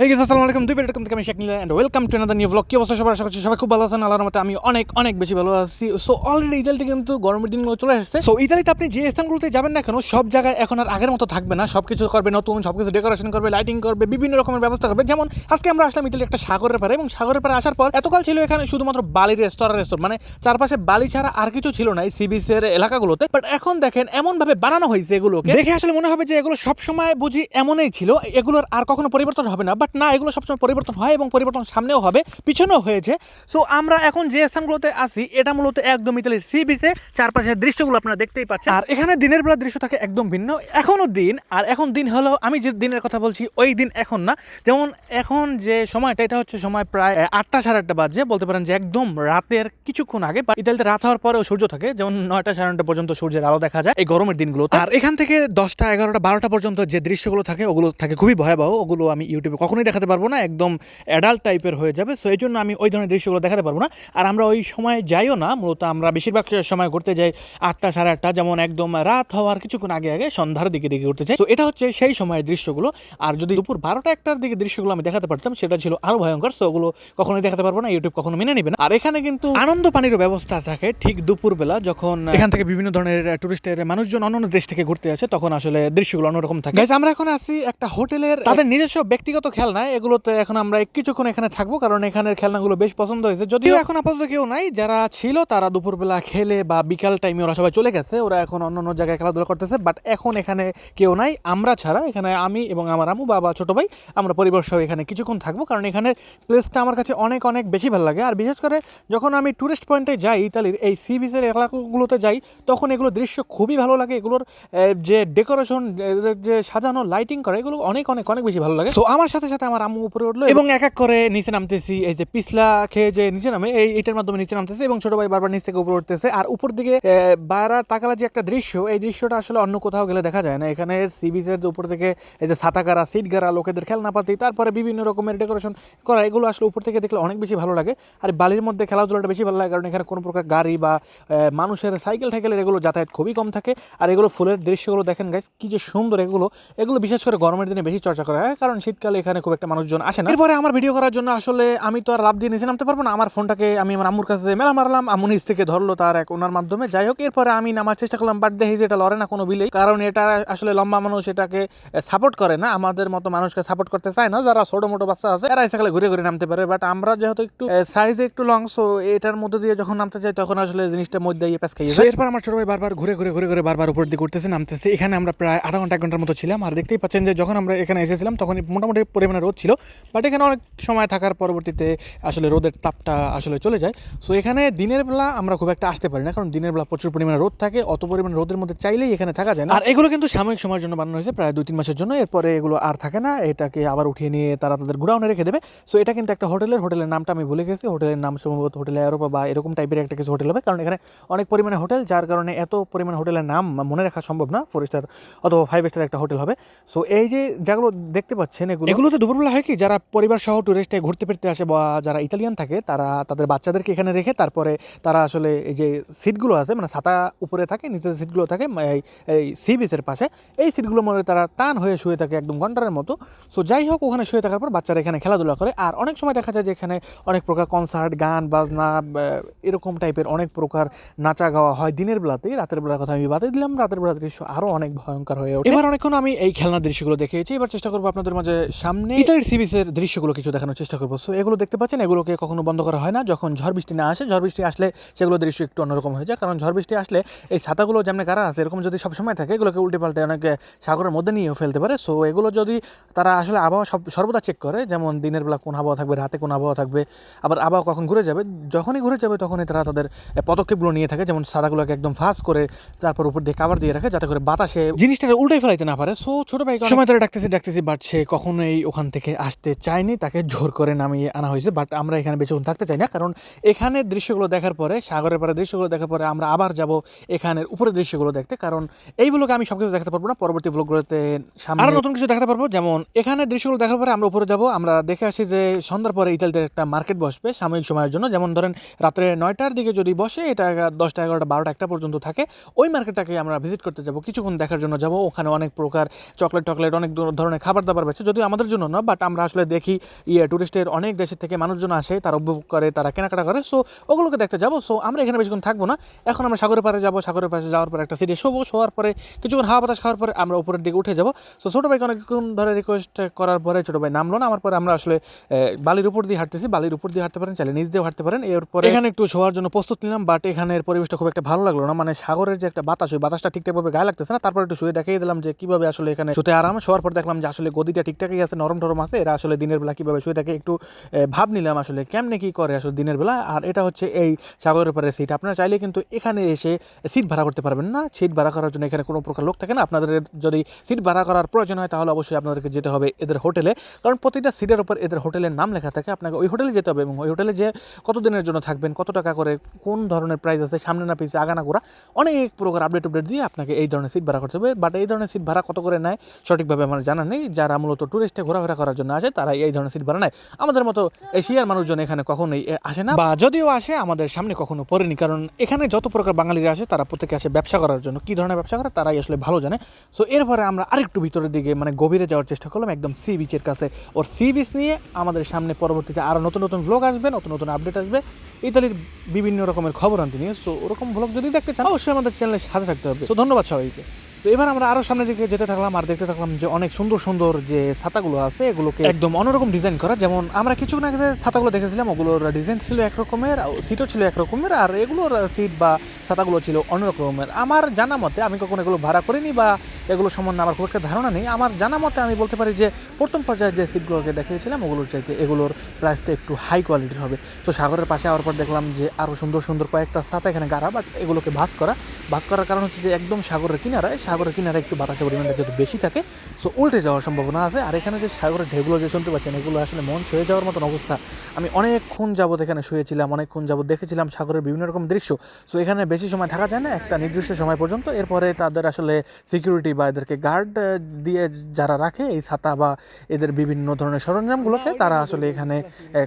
আসসালামু আলাইকুম। দুই এরকম থেকে আমি Sheikh Nila and welcome to another new blog কি অবস্থা? সবার আশা করছি সবাই খুব ভালো আছেন। আল্লাহর মতে আমি অনেক অনেক বেশি ভালো আছি। সো অলরেডি ইতালিতে কিন্তু গরমের দিনগুলো চলে আসছে সো ইতালিতে আপনি যে স্থানগুলোতে যাবেন না কেন, সব জায়গায় এখন আর আগের মতো থাকবে না। সব কিছু করবে নতুন সব কিছু ডেকোরেশন করবে লাইটিং করবে, বিভিন্ন রকমের ব্যবস্থা করবে। যেমন আজকে আমরা আসলাম ইতালি একটা সাগরের পারে এবং সাগরের পারে আসার পর এতকাল ছিল এখানে শুধুমাত্র বালির রেস্তোরাঁ রেস্তোরাঁ মানে চারপাশে বালি ছাড়া আর কিছু ছিল না এই সি বিচের এলাকাগুলোতে। বাট এখন দেখেন এমন ভাবে বানানো হয়েছে এগুলোকে। দেখে আসলে মনে হবে যে এগুলো সবসময় বুঝি এমনই ছিল। এগুলোর আর কখনো পরিবর্তন হবে না। বাট না, এগুলো সবসময় পরিবর্তন হয় এবং পরিবর্তন সামনেও হবে, পিছনেও হয়েছে। সো আমরা এখন যে স্থানগুলোতে আসি এটা মূলত একদম ইতালির সি বিচে, চারপাশের দৃশ্যগুলো আপনারা দেখতেই পাচ্ছেন। আর এখানে দিনের বেলা দৃশ্য থাকে একদম ভিন্ন। এখনও দিন, আর এখন দিন হলো, আমি যে দিনের কথা বলছি, ওই দিন এখন না। যেমন এখন যে সময়টা, এটা হচ্ছে সময় প্রায় আটটা সাড়ে আটটা বাজে। বলতে পারেন যে একদম রাতের কিছুক্ষণ আগে, বা ইতালিতে রাত হওয়ার পরেও সূর্য থাকে। যেমন নয়টা সাড়ে নয়টা পর্যন্ত সূর্যের আলো দেখা যায়, এই গরমের দিনগুলো আর এখান থেকে দশটা, এগারোটা, বারোটা পর্যন্ত যে দৃশ্যগুলো থাকে, ওগুলো থাকে খুবই ভয়াবহ। ওগুলো আমি ইউটিউবে কখনোই দেখাতে পারব না একদম অ্যাডাল্ট টাইপের হয়ে যাবে। সো এই জন্য আমি ওই ধরনের দৃশ্যগুলো দেখাতে পারব না। আর আমরা ওই সময় যাইও না মূলত আমরা বেশিরভাগ সময় ঘুরতে যাই আটটা সাড়ে আটটা যেমন একদম রাত হওয়ার কিছুক্ষণ আগে আগে সন্ধ্যার দিকে দিকে ঘুরতে যাই। তো এটা হচ্ছে সেই সময়ের দৃশ্যগুলো। আর যদি দুপুর বারোটা একটার দিকে দৃশ্যগুলো আমি দেখাতে পারতাম সেটা ছিল আরও ভয়ঙ্কর। সো ওগুলো কখনোই দেখাতে পারব না ইউটিউব কখনো মেনে নেবে না। আর এখানে কিন্তু আনন্দ পানির ব্যবস্থা থাকে ঠিক দুপুরবেলা যখন এখান থেকে বিভিন্ন ধরনের টুরিস্টের মানুষজন অন্য অন্য দেশ থেকে ঘুরতে আসে তখন আসলে দৃশ্যগুলো অন্যরকম থাকে। আমরা এখন আছি একটা হোটেলের তাদের নিজস্ব ব্যক্তিগত খেলনা এগুলোতে এখন আমরা কিছুক্ষণ এখানে থাকব কারণ এখানের খেলনাগুলো বেশ পছন্দ হয়েছে। যদিও এখন আপাতত কেউ নাই যারা ছিল তারা দুপুরবেলা খেলে বা বিকাল টাইমে ওরা সবাই চলে গেছে ওরা এখন অন্য অন্য জায়গায় খেলাধুলা করতেছে বাট এখন এখানে কেউ নাই আমরা ছাড়া এখানে আমি এবং আমার আমু বাবা ছোট ভাই আমরা পরিবার সহ এখানে কিছুক্ষণ থাকব কারণ এখানের প্লেসটা আমার কাছে অনেক অনেক বেশি ভালো লাগে। আর বিশেষ করে যখন আমি টুরিস্ট পয়েন্টে যাই ইতালির এই সি বিচের এলাকাগুলোতে যাই তখন এগুলো দৃশ্য খুবই ভালো লাগে এগুলোর যে ডেকোরেশন যে সাজানো লাইটিং করে এগুলো অনেক অনেক অনেক বেশি ভালো লাগে। সো আমার সাথে সাথে আমার আম্মু উপরে উঠল এবং এক এক করে নিচে নামতেছি, এই যে পিছলা খেয়ে যে নিচে নামে, এই এটার মাধ্যমে নিচে নামতেছে এবং ছোট ভাই বারবার নিচ থেকে উপরে উঠতেছে। আর উপর দিকে বারার তাকালা যে একটা দৃশ্য, এই দৃশ্যটা আসলে অন্য কোথাও গেলে দেখা যায় না। এখানে সি বিচের উপর থেকে এই যে ছাতাকারা সিট গারা লোকেদের খেলনাপাতি, তারপরে বিভিন্ন রকমের ডেকোরেশন করা, এগুলো আসলে উপর থেকে দেখলে অনেক বেশি ভালো লাগে। আর বালির মধ্যে খেলাধুলাটা বেশি ভালো লাগে, কারণ এখানে কোনো প্রকার গাড়ি বা মানুষের সাইকেল টাইকেলের এগুলো যাতায়াত খুবই কম থাকে। আর এগুলো ফুলের দৃশ্যগুলো দেখেন গাইস কি যে সুন্দর এগুলো। এগুলো বিশেষ করে গরমের দিনে বেশি চর্চা করা হয়, কারণ শীতকালে এখানে খুব একটা মানুষজন আসে না। এরপরে আমার ভিডিও করার জন্য আসলে আমি তো আর লাভ দিয়ে নিচে নামতে পারব না। আমার ফোনটাকে আমি আমার আম্মুর কাছে মেলা মারলাম। আম্মু নিচ থেকে ধরলো তার এক ওনার মাধ্যমে। যাই হোক এরপরে আমি নামার চেষ্টা করলাম বাট দেখি যে এটা লড়ে না কোনো বিলেই। কারণ এটা আসলে লম্বা মানুষ এটাকে সাপোর্ট করে না। আমাদের মতো মানুষকে সাপোর্ট করতে চায় না। যারা ছোট মোটো বাচ্চা আছে এরা এসে খালি ঘুরে ঘুরে নামতে পারে। বাট আমরা যেহেতু একটু সাইজে একটু লং সো এটার মধ্যে দিয়ে যখন নামতে চাই তখন আসলে জিনিসটার মধ্যে দিয়ে প্যাস খাইয়ে এরপর আমার ছোট ভাই বারবার ঘুরে ঘুরে ঘুরে ঘুরে বারবার উপর দিকে উঠতেছে নামতেছে। এখানে আমরা প্রায় আধা ঘণ্টা এক ঘণ্টার মতো ছিলাম। আর দেখতেই পাচ্ছেন যে যখন আমরা এখানে এসেছিলাম তখন মোটামুটি পরিমাণে রোদ ছিল বাট এখানে অনেক সময় থাকার পরবর্তীতে আসলে রোদের তাপটা আসলে চলে যায়। সো এখানে দিনের বেলা আমরা খুব একটা আসতে পারি না, কারণ দিনের বেলা প্রচুর পরিমাণে রোদ থাকে, অত পরিমাণে রোদের মধ্যে চাইলেই এখানে থাকা যায় না। আর এগুলো কিন্তু সাময়িক সময়ের জন্য বানানো হয়েছে, প্রায় দুই তিন মাসের জন্য, এরপরে এগুলো আর থাকে না, এটাকে আবার উঠিয়ে নিয়ে তারা তাদের গুড়াউনে রেখে দেবে। সো এটা কিন্তু একটা হোটেলের হোটেলের নামটা আমি ভুলে গেছি, হোটেলের নাম সম্ভবত হোটেল আরোপা বা এরকম টাইপের একটা কিছু হোটেল হবে, কারণ এখানে অনেক পরিমাণে হোটেল, যার কারণে এত পরিমাণে হোটেলের নাম মনে রাখা সম্ভব না ফোর স্টার অথবা ফাইভ স্টার একটা হোটেল হবে। সো এই যে যেগুলো দেখতে পাচ্ছেন এগুলো এগুলোতে দুপুরবেলা হয় কি, যারা পরিবার সহ টুরিস্টে ঘুরতে ফিরতে আসে বা যারা ইতালিয়ান থাকে, তারা তাদের বাচ্চাদেরকে এখানে রেখে তারপরে তারা আসলে এই যে সিটগুলো আছে মানে ছাতা উপরে থাকে, নিচের সিটগুলো থাকে, এই সি বিচের পাশে, এই সিটগুলোর মধ্যে তারা টান হয়ে শুয়ে থাকে একদম ঘণ্টার মতো। সো যাই হোক, ওখানে শুয়ে থাকার পর বাচ্চারা এখানে খেলাধুলা করে। আর অনেক সময় দেখা যায় যে এখানে অনেক প্রকার কনসার্ট গান, বাজনা এরকম টাইপের অনেক প্রকার নাচা গাওয়া হয় দিনের বেলাতেই। রাতের বেলার কথা আমি বাদে দিলাম। রাতের বেলার দৃশ্য আরও অনেক ভয়ঙ্কর হয়ে ওঠে। এবার অনেকক্ষণ আমি এই খেলনার দৃশ্যগুলো দেখিয়েছি এবার চেষ্টা করব আপনাদের মাঝে সামনে ইতালির সি বিচের দৃশ্যগুলো কিছু দেখানোর চেষ্টা করব। সো এগুলো দেখতে পাচ্ছেন এগুলোকে কখনো বন্ধ করা হয় না। যখন ঝড় বৃষ্টি না আসে ঝড় বৃষ্টি আসলে সেগুলো দৃশ্য একটু অন্যরকম হয়ে যায়। কারণ ঝড় বৃষ্টি আসলে এই ছাতাগুলো যেমন কারা আছে এরকম যদি সবসময় থাকে এগুলোকে উল্টে পাল্টে অনেকে সাগরের মধ্যে নিয়েও ফেলতে পারে। সো এগুলো যদি তারা আসলে আবহাওয়া সব সর্বদা চেক করে যেমন দিনের বেলা কোন আবহাওয়া থাকবে রাতে কোন আবহাওয়া থাকবে আবার আবহাওয়া কখন ঘুরে যাবে যখনই ঘুরে যাবে তখনই তারা তাদের পদক্ষেপগুলো নিয়ে থাকে যেমন সাদাগুলোকে একদম ফাঁস করে তারপর উপর দিয়ে কাবার দিয়ে রাখে যাতে করে বাতাসে জিনিসটা উল্টে ফেলাইতে না পারে। সো ছোট ভাই সময় ধরে ডাকতেছি ডাকতেছি বাট সে কখনোই ওখান থেকে আসতে চায়নি, তাকে জোর করে নামিয়ে আনা হয়েছে বাট আমরা এখানে বেশিক্ষণ থাকতে চাই না, কারণ এখানে দৃশ্যগুলো দেখার পরে, সাগরের পাড়ে দৃশ্যগুলো দেখার পরে আমরা আবার যাব এখানের উপরে দৃশ্যগুলো দেখতে, কারণ এইগুলোকে আমি সবকিছু দেখাতে পারব না, পরবর্তী ব্লগগুলোতে সামনে আরও নতুন কিছু দেখাতে পারব, যেমন এখানে দৃশ্যগুলো দেখার পরে আমরা উপরে যাব, আমরা দেখে আসি যে সন্ধ্যার পরে ইতালিতে একটা মার্কেট বসবে সাময়িক সময়ের জন্য, যেমন ধরেন রাত্রে নয়টার দিকে যদি বসে, এটা দশটা এগারোটা, বারোটা একটা পর্যন্ত থাকে, ওই মার্কেটটাকে আমরা ভিজিট করতে যাব, কিছুক্ষণ দেখার জন্য যাব, ওখানে অনেক প্রকার চকলেট টকলেট অনেক ধরনের খাবার দাবার বেছে যদিও আমাদের জন্য না বাট আমরা আসলে দেখি ইয়ে টুরিস্টের অনেক দেশের থেকে মানুষজন আসে, তারা উপভোগ করে, তারা কেনাকাটা করে সো ওগুলোকে দেখতে যাব সো আমরা এখানে বেশিক্ষণ থাকব না। এখন আমরা সাগরের পাড়ে যাব, সাগরের পাশে যাওয়ার পরে একটা সিটে শোবো শোয়ার পরে, কিছুক্ষণ হাওয়া বাতাস খাওয়ার পরে আমরা উপরের দিকে উঠে যাব। সো ছোটো ভাইকে অনেকক্ষণ ধরে রিকোয়েস্ট করার পরে ছোটো ভাই নামলো না, আমার পরে আমরা আসলে বালির উপর দিয়ে হাঁটতেছি, বালির উপর দিয়ে হাঁটতে পারেন, চাইলে নিচ দিয়েও হাঁটতে পারেন। এরপরে এখানে একটু শোয়ার জন্য প্রস্তুত নিলাম বাট এখানের পরিবেশটা খুব একটা ভালো লাগল না। মানে সাগরের যে একটা বাতাস, ওই বাতাসটা ঠিকঠাকভাবে গায়ে লাগতেছে না। তারপর একটু শুয়ে দেখিয়ে দিলাম যে কীভাবে আসলে এখানে শুতে আরাম। শোয়ার পর দেখলাম যে আসলে গদিটা ঠিকঠাকই আছে নরম টরম আছে, এরা আসলে দিনের বেলা কীভাবে শুয়ে থাকে একটু ভাব নিলাম আসলে কেমনে কি করে আসলে দিনের বেলা। আর এটা হচ্ছে এই সাগরের পরে সিট আপনারা চাইলে কিন্তু এখানে এসে সিট ভাড়া করতে পারবেন না। সিট ভাড়া করার জন্য এখানে কোনো প্রকার লোক থাকে না। আপনাদের যদি সিট ভাড়া করার প্রয়োজন হয় তাহলে অবশ্যই আপনাদেরকে যেতে হবে এদের হোটেলে কারণ প্রতিটা সিটের উপর এদের হোটেলের নাম লেখা থাকে। আপনাকে ওই হোটেলে যেতে হবে এবং ওই হোটেলে যে কত দিনের জন্য থাকবেন, কত টাকা করে, কোন ধরনের প্রাইস আছে, সামনে না পিছিয়ে আগানা করা অনেক প্রকার আপডেট আপডেট দিয়ে আপনাকে এই ধরনের সিট ভাড়া করতে হবে। বাট এই ধরনের সিট ভাড়া কত করে নেয়, সঠিকভাবে আমার জানা নেই। যারা মূলত টুরিস্টে ঘোরাফেরা করার জন্য আসে তারা এই ধরনের সিট ভাড়া নেয়। আমাদের মতো এশিয়ার মানুষজন এখানে কখনোই আসে না। বা যদিও আসে আমাদের সামনে কখনো পড়েনি। কারণ এখানে যত প্রকার বাঙালিরা আসে তারা প্রত্যেকে আসে ব্যবসা করার জন্য। কী ধরনের ব্যবসা করে তারাই আসলে ভালো জানে। সো এরপরে আমরা আরেকটু ভিতরের দিকে মানে গভীরে যাওয়ার চেষ্টা করলাম একদম সি বিচের কাছে। ওর সি বিচ নিয়ে আমাদের সামনে পরবর্তীতে আরও নতুন নতুন ভ্লগ আসবে নতুন নতুন আপডেট আসবে। ইতালির বিভিন্ন রকমের খবর আনতে নিয়ে। সো ওরকম ভ্লগ যদি দেখতে চান অবশ্যই আমাদের চ্যানেলের সাথে থাকতে হবে। সো ধন্যবাদ সবাইকে। তো এবার আমরা আরও সামনে দিকে যেতে থাকলাম আর দেখতে থাকলাম যে অনেক সুন্দর সুন্দর যে ছাতাগুলো আছে, এগুলোকে একদম অন্যরকম ডিজাইন করা। যেমন আমরা কিছুক্ষণ আগে ছাতাগুলো দেখেছিলাম, ওগুলোর ডিজাইন ছিল একরকমের সিটও ছিল একরকমের, আর এগুলোর সিট বা ছাতাগুলো ছিল অন্যরকমের। আমার জানা মতে আমি কখনো এগুলো ভাড়া করিনি বা এগুলো সম্বন্ধে আমার খুব একটা ধারণা নেই। আমার জানা মতে আমি বলতে পারি যে, প্রথম পর্যায়ে যে সিটগুলোকে দেখিয়েছিলাম, ওগুলোর চাইতে এগুলোর প্রাইসটা একটু হাই কোয়ালিটির হবে। তো সাগরের পাশে আওয়ার পর দেখলাম যে আরও সুন্দর সুন্দর কয়েকটা ছাতা এখানে গাড়া বাট এগুলোকে ভাস করা। ভাস করার কারণ হচ্ছে যে, একদম সাগরের কিনারায়, সাগরের কিনারে একটু বাতাসের পরিমাণটা যেহেতু বেশি থাকে সো উল্টে যাওয়ার সম্ভাবনা আছে। আর এখানে যে সাগরের ঢেউগুলো যে শুনতে পাচ্ছেন, এগুলো আসলে মন ছুঁয়ে যাওয়ার মতন অবস্থা। আমি অনেকক্ষণ যাবত এখানে শুয়েছিলাম, অনেকক্ষণ যাবত দেখেছিলাম সাগরের বিভিন্ন রকম দৃশ্য। সো এখানে বেশি সময় থাকা যায় না, একটা নির্দিষ্ট সময় পর্যন্ত। এরপরে তাদের আসলে সিকিউরিটি বা এদেরকে গার্ড দিয়ে যারা রাখে এই ছাতা বা এদের বিভিন্ন ধরনের সরঞ্জামগুলোকে তারা আসলে এখানে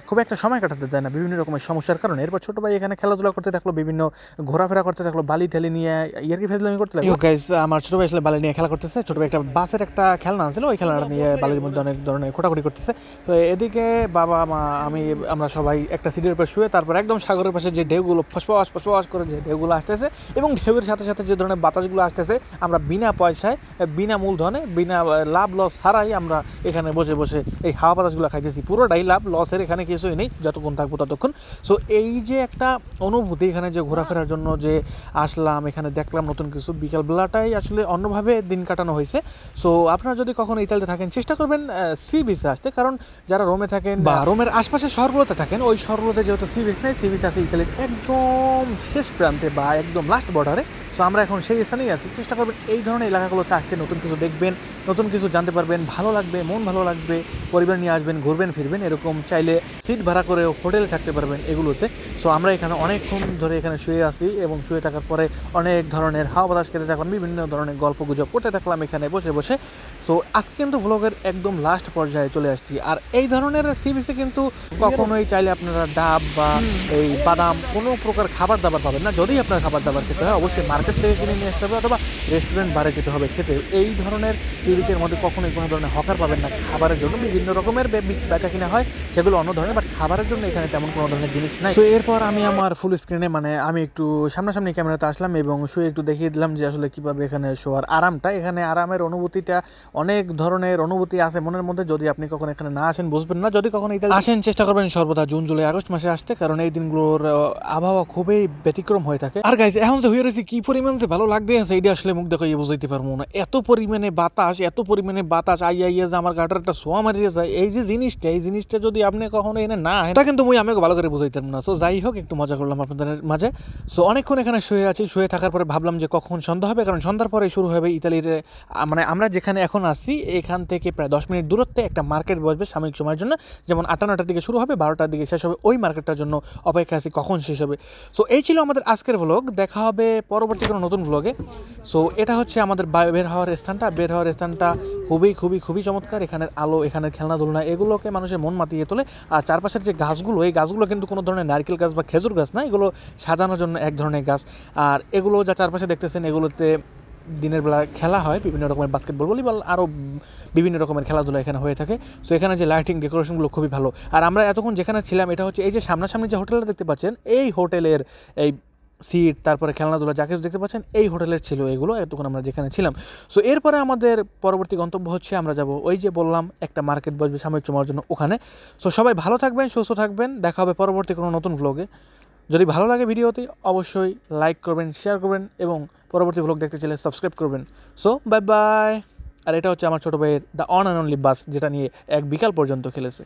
খুব একটা সময় কাটাতে দেয় না বিভিন্ন রকমের সমস্যার কারণে। এরপর ছোট ভাই এখানে খেলাধুলা করতে থাকল বিভিন্ন ঘোরাফেরা করতে থাকল বালি ঠেলে নিয়ে ইয়ারকি ফেজলামি করতে থাকল। গাইজ আমার ছোট ভাই আসলে বালি নিয়ে খেলা করতেছে। ছোট ভাই একটা বাসের একটা খেলনা আনছিল ওই খেলনাটা নিয়ে বালির মধ্যে অনেক ধরনের খোটাখুটি করতেছে। তো এদিকে বাবা মা আমি আমরা সবাই একটা সিটের উপর শুয়ে তারপর একদম সাগরের পাশে যে ঢেউগুলো ফসফস ফসফস করে যে ঢেউগুলো আসতেছে এবং ঢেউয়ের সাথে সাথে যে ধরনের বাতাসগুলো আসতেছে আমরা বিনা পয়সায় বিনা মূলধনে বিনা লাভ লস ছাড়াই আমরা এখানে বসে বসে এই হাওয়া বাতাসগুলো খাইতেছি। পুরোটাই লাভ লসের এখানে কিছুই নেই যতক্ষণ থাকব ততক্ষণ। সো এই যে একটা অনুভূতি এখানে যে ঘোরাফেরার জন্য যে আসলাম এখানে দেখলাম নতুন কিছু বিকালবেলাটাই আসলে অন্যভাবে দিন কাটানো হয়েছে। সো আপনারা যদি কখনো ইতালিতে থাকেন চেষ্টা করবেন সি বিচে আসতে। কারণ যারা রোমে থাকেন বা রোমের আশপাশে শহরগুলোতে থাকেন ওই শহরগুলোতে যেহেতু সি বিচ নেই সি বিচ আছে ইতালির একদম শেষ প্রান্তে বা একদম লাস্ট বর্ডারে সো আমরা এখন সেই স্থানেই আছি। চেষ্টা করবেন এই ধরনের এলাকাগুলোতে আসতে নতুন কিছু দেখবেন নতুন কিছু জানতে পারবেন ভালো লাগবে মন ভালো লাগবে পরিবার নিয়ে আসবেন ঘুরবেন ফিরবেন এরকম চাইলে সিট ভাড়া করে হোটেলে থাকতে পারবেন এগুলোতে। সো আমরা এখানে অনেকক্ষণ ধরে এখানে শুয়ে আছি এবং শুয়ে থাকার পরে অনেক ধরনের হাওয়া বাতাস কেটে থাকলাম বিভিন্ন ধরনের গল্প গুজব করতে থাকলাম এখানে বসে বসে। সো আজকে কিন্তু ভ্লগের একদম লাস্ট পর্যায়ে চলে আসছি। আর এই ধরনের সি বিচে কিন্তু কখনোই চাইলে আপনারা ডাব বা এই বাদাম কোনো প্রকার খাবার দাবার পাবেন না। যদি আপনার খাবার দাবার খেতে হয় অবশ্যই মার্কেট থেকে কিনে নিয়ে আসতে হবে অথবা রেস্টুরেন্ট বারে যেতে হবে খেতে। এই ধরনের সি বিচের মধ্যে কখনোই কোনো ধরনের হকার পাবেন না। খাবারের জন্য বিভিন্ন রকমের বেচা কিনা হয় সেগুলো অন্য ধরনের বাট খাবারের জন্য এখানে তেমন কোনো ধরনের জিনিস নাই। তো এরপর আমি আমার ফুল স্ক্রিনে মানে আমি একটু সামনাসামনি ক্যামেরাতে আসলাম এবং শুয়ে একটু দেখিয়ে দিলাম যে আসলে কীভাবে এখানে শোয়ার আরামটা। এখানে আরামের অনুভূতিটা অনেক ধরনের অনুভূতি আছে মনের মধ্যে। যদি আপনি কখন এখানে না আসেন বুঝবেন না। যদি কখন ইতালি আসেন চেষ্টা করবেন সর্বদা জুন জুলাই আগস্ট মাসে আসতে কারণ এই দিনগুলোর আবহাওয়া খুবই ব্যতিক্রম হয়ে থাকে। আর গাইজ এখন যে হয়ে রয়েছে কি পরিমাণ যে ভালো লাগতে আছে এটা আসলে মুখ দেখো বুঝাইতে পারব না। এত পরিমাণে বাতাস, এত পরিমাণে বাতাস, আই আইয়া যে আমার গাটার একটা সোয়া মারিয়ে যায়, এই যে জিনিসটা, এই জিনিসটা যদি আপনি কখনো এনে না এটা কিন্তু আমাকে ভালো করে বুঝাইতাম না। সো যাই হোক, একটু মজা করলাম আপনাদের মাঝে। সো অনেকক্ষণ এখানে শুয়ে আছি, শুয়ে থাকার পরে ভাবলাম যে কখন সন্ধ্যা হবে, কারণ সন্ধ্যার পরে শুরু হবে ইতালির মানে আমরা যেখানে এখন আছি, এখান থেকে প্রায় দশ মিনিট দূরত্বে একটা মার্কেট বসবে সাময়িক সময়ের জন্য। যেমন আটটা নটার দিকে শুরু হবে, বারোটার দিকে শেষ হবে, ওই মার্কেটটার জন্য অপেক্ষা আছি, কখন শেষ হবে। সো এই ছিল আমাদের আজকের ভ্লগ দেখা হবে পরবর্তী কোনো নতুন ভ্লগে সো এটা হচ্ছে আমাদের বের হওয়ার স্থানটা। বের হওয়ার স্থানটা খুবই খুবই খুবই চমৎকার। এখানের আলো, এখানের খেলনা দোলনা, এগুলোকে মানুষের মন মাতিয়ে তোলে। আর চারপাশের যে গাছগুলো, এই গাছগুলো কিন্তু কোনো ধরনের নারকেল গাছ বা খেজুর গাছ না, এগুলো সাজানোর জন্য এক ধরনের গাছ। আর এগুলো যা চারপাশে দেখতেছেন, এগুলোতে দিনের বেলা খেলা হয়, বিভিন্ন রকমের বাস্কেটবল ভলিবল আরও বিভিন্ন রকমের খেলাধুলা এখানে হয়ে থাকে। সো এখানে যে লাইটিং ডেকোরেশনগুলো খুবই ভালো। আর আমরা এতক্ষণ যেখানে ছিলাম, এটা হচ্ছে এই যে সামনাসামনি যে হোটেলটা দেখতে পাচ্ছেন, এই হোটেলের এই সিট, তারপরে খেলনাধুলা, যা কিছু দেখতে পাচ্ছেন, এই হোটেলের ছিল এগুলো, এতক্ষণ আমরা যেখানে ছিলাম। সো এরপরে আমাদের পরবর্তী গন্তব্য হচ্ছে, আমরা যাব ওই যে বললাম, একটা মার্কেট বসবে সাময়িক সময়ের জন্য ওখানে। সো সবাই ভালো থাকবেন, সুস্থ থাকবেন, দেখা হবে পরবর্তী কোনো নতুন ভ্লগে যদি ভালো লাগে ভিডিওটি, অবশ্যই লাইক করবেন শেয়ার করবেন এবং পরবর্তী ভ্লগ দেখতে চাইলে সাবস্ক্রাইব করবেন। সো বাই বাই আর এটা হচ্ছে আমার ছোটো ভাইয়ের the one and only bus যেটা নিয়ে এক বিকাল পর্যন্ত খেলেছে।